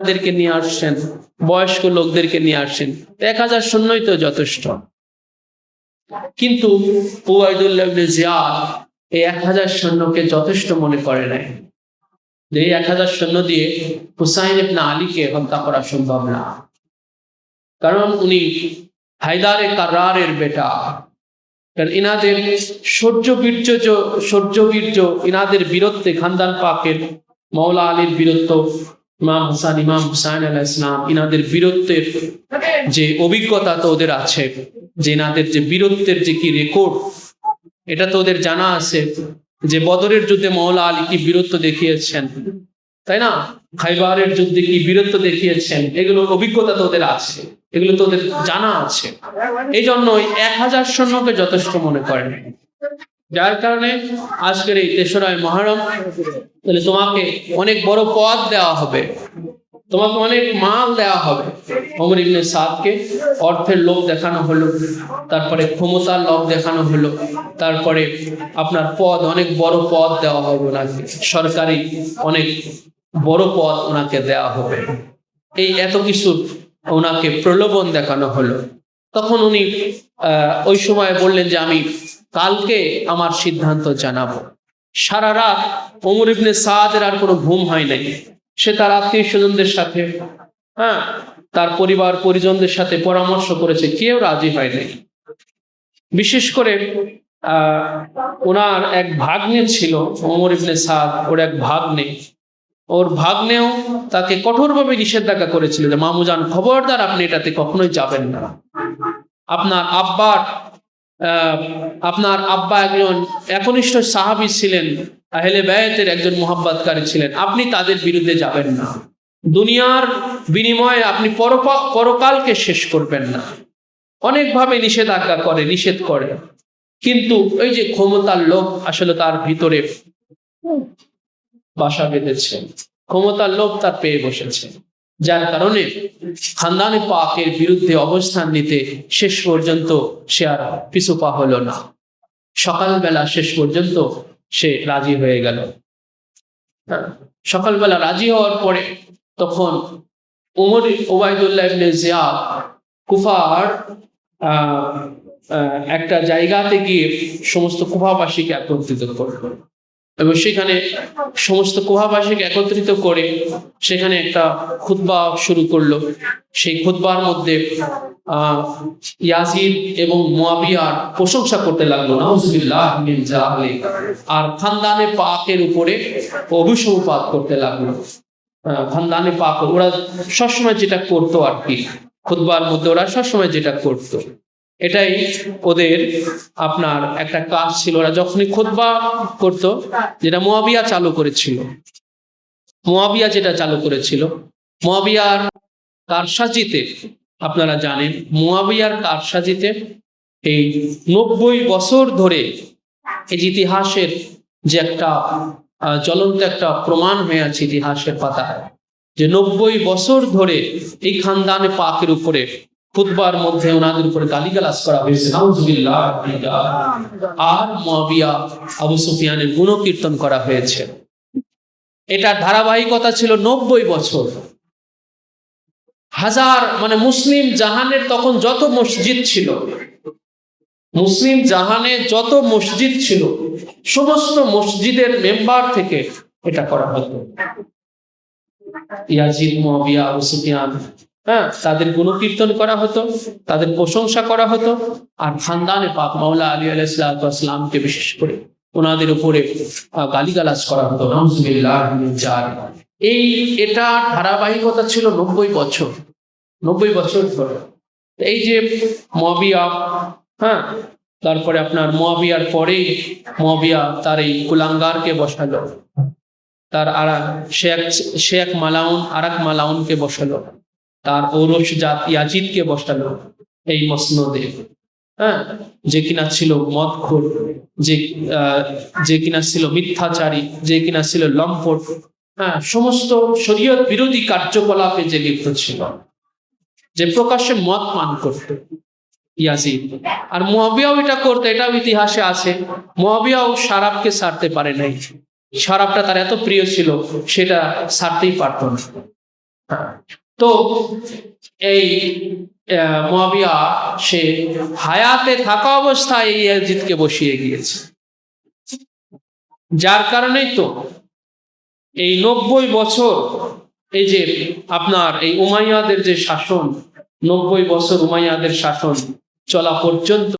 তাদেরকে নিয়ে আসছেন, বয়স্ক লোকদেরকে নিয়ে আসছেন, এক হাজার সৈন্যই তো যথেষ্ট। কিন্তু ইবনে এই এক হাজার সৈন্যকে যথেষ্ট মনে করে নাই। যে এই এক হাজার সৈন্য দিয়ে হুসাইন ইবনে আলীকে হত্যা করা সম্ভব না। কারণ উনি হায়দারে কার্রারের বেটা। কারণ ইনাদের সূর্য বীর্য সূর্য বীর্য ইনাদের বীরত্বে খানদান পাকের মৌলা আলীর বীরত্ব ইমাম হুসান ইমাম হুসাইন আলাহ ইসলাম ইনাদের বীরত্বের যে অভিজ্ঞতা তো ওদের আছে, যে ইনাদের যে বীরত্বের যে কি রেকর্ড এটা তো ওদের জানা আছে, যে বদরের যুদ্ধে মৌলা আলী কি বীরত্ব দেখিয়েছেন, তাই না? খাইবারের যুদ্ধে কি বীরত্ব দেখিয়েছেন এগুলোর অভিজ্ঞতা তো ওদের আছে, এগুলো তো ওদের জানা আছে। এই জন্যই এক হাজার সৈন্যকে যথেষ্ট মনে করেন। যার কারণে আজকের এই তেসরায় মহারম, তাহলে তোমাকে অনেক বড় পদ দেওয়া হবে। তোমাকে অনেক মাল দেওয়া হবে। অমর ইবনে সাদকে অর্থের লোভ দেখানো হলো, তারপরে ক্ষমতার লোভ দেখানো হলো, তারপরে আপনার পদ, অনেক বড় পদ দেওয়া হবে ওনাকে। সরকারি অনেক বড় পদ ওনাকে দেওয়া হবে। এই এত কিছু ওনাকে প্রলোভন দেখানো হলো। তখন উনি ওই সময় বললেন যে আমি কালকে আমার সিদ্ধান্ত জানাব। সারা রাত ওমর ইবনে সাদের আর কোনো ঘুম হয় নাই। সে তার আত্মীয় স্বজনদের সাথে হ্যাঁ তার পরিবার পরিজনদের সাথে পরামর্শ করেছে, কেউ রাজি হয় নাই। বিশেষ করে ওনার এক ভাগ্নে ছিল, ওমর ইবনে সাদ ওর এক ভাগ্নে। ওর ভাগ্নেও তাকে কঠোরভাবে নিষেধাজ্ঞা করেছিল যে, মামুজান, খবরদার, আপনি এটাতে কখনোই যাবেন না। আপনার আব্বার আপনার আব্বা একজন একনিষ্ঠ সাহাবী ছিলেন, আহলে ব্যয়েতের একজন মোহাব্বতকারী ছিলেন। আপনি তাদের বিরুদ্ধে যাবেন না। দুনিয়ার বিনিময়ে আপনি পরকালকে শেষ করবেন না। অনেকভাবে নিষেধাজ্ঞা করে, নিষেধ করে। কিন্তু ওই যে ক্ষমতার লোভ আসলে তার ভিতরে বাসা বেঁধেছে। ক্ষমতার লোভ তার পেয়ে বসেছে। যার কারণে খানদানে পাকের বিরুদ্ধে অবস্থান নিতে শেষ পর্যন্ত সে আর পিছু পা হলো না। সকালবেলা শেষ পর্যন্ত সে রাজি হয়ে গেল। সকালবেলা রাজি হওয়ার পরে তখন উমর ওবায়দুল্লাহ ইবনে জিয়াদ কুফার একটা জায়গাতে গিয়ে সমস্ত কুফাবাসীকে একত্রিত করল। এবং সেখানে সমস্ত কুহাবাসীকে একত্রিত করে সেখানে একটা খুতবা শুরু করল। সেই খুতবার মধ্যে আহ ইয়াজিদ এবং মুয়াবিয়ার প্রশংসা করতে লাগল আর খানদানে পাকের উপরে অভিসম্পাত করতে লাগল। খানদানে পাক, ওরা সবসময় যেটা করতো আর কি, খুতবার মধ্যে ওরা সবসময় যেটা করতো। এটাই ওদের আপনার একটা কাজ ছিল। ওরা যখনই খুতবা করতো, যেটা মোয়াবিয়া চালু করেছিল, মোয়াবিয়া যেটা চালু করেছিল, মোয়াবিয়ার কারসাজিতে, আপনারা জানেন, মোয়াবিয়ার কারসাজিতে এই নব্বই বছর ধরে এই ইতিহাসের যে একটা জ্বলন্ত একটা প্রমাণ হয়ে আছে ইতিহাসের পাতায়, যে নব্বই বছর ধরে এই খানদানে পাকের উপরে খুতবার মধ্যে ওনাদের উপরে গালিগালাজ করা হয়েছে। আর মুয়াবিয়া আবু সুফিয়ানের গুণকীর্তন করা হয়েছে। এটার ধারাবাহিকতা ছিল নব্বই বছর। হাজার মানে মুসলিম জাহানের তখন যত মসজিদ ছিল, মুসলিম জাহানে যত মসজিদ ছিল, সমস্ত মসজিদের মেম্বার থেকে এটা করা হতো। ইয়াজিদ, মুয়াবিয়া, আবু সুফিয়ান হ্যাঁ তাদের গুণকীর্তন করা হতো, তাদের প্রশংসা করা হতো, আর খানদানে পাক মাওলা আলী আলাইসালামকে বিশেষ করে ওনাদের উপরে গালিগালাজ করা হতো। এই এটা ধারাবাহিকতা ছিল নব্বই বছর নব্বই বছর ধরে। এই যে মবিয়া হ্যাঁ তারপরে আপনার মোয়াবিয়ার পরে মোয়াবিয়া তার এই কুলাঙ্গারকে বসালো। তার আর সে এক মালাউন আর এক মালাউনকে বসালো। তার ঔরস জাত ইয়াজিদকে বসালো এই মসনদে। হ্যাঁ? যে কিনা ছিল মদখোর যে আহ, যে কিনা ছিল মিথ্যাচারী যে কিনা ছিল লম্পট হ্যাঁ সমস্ত শরীয়ত বিরোধী কার্যকলাপে যে লিপ্ত ছিল যে প্রকাশ্যে মত পান করত ইয়াজিদ। আর মুয়াবিয়াও এটা করতে এটাও ইতিহাসে আছে। মুয়াবিয়াও সারাবকে ছাড়তে পারে নাই। সারাবটা তার এত প্রিয় ছিল সেটা ছাড়তেই পারত না। হ্যাঁ। তো এই আহ, সে হায়াতে থাকা অবস্থায় এই ইয়াজিদকে বসিয়ে গিয়েছে। যার কারণেই তো এই নব্বই বছর এই যে আপনার এই উমাইয়াদের যে শাসন নব্বই বছর উমাইয়াদের শাসন চলা পর্যন্ত